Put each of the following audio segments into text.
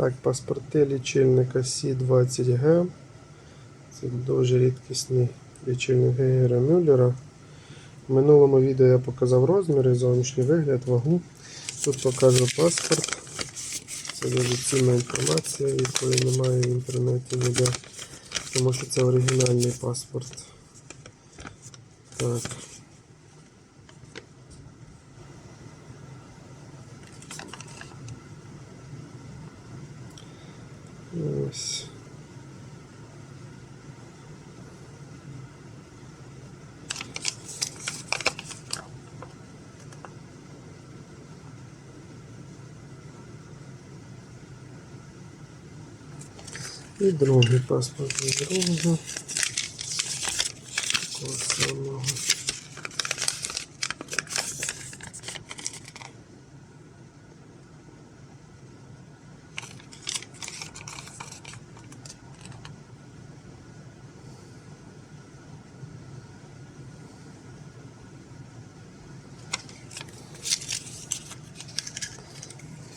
Так, паспорти лічильника Сі-20Г. Це дуже рідкісний лічильник Гейгера Мюллера. В минулому відео я показав розміри, зовнішній вигляд, вагу. Тут покажу паспорт. Це дуже цінна інформація, якої немає в інтернеті ніде. Тому що це оригінальний паспорт. Так. Ось. І другий паспорт від другого. Такого самого.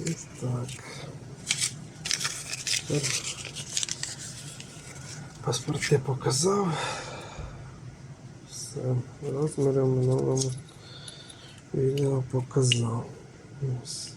І так. Тепер Паспорти показав. Все, розміри минулому відео показав. Ось.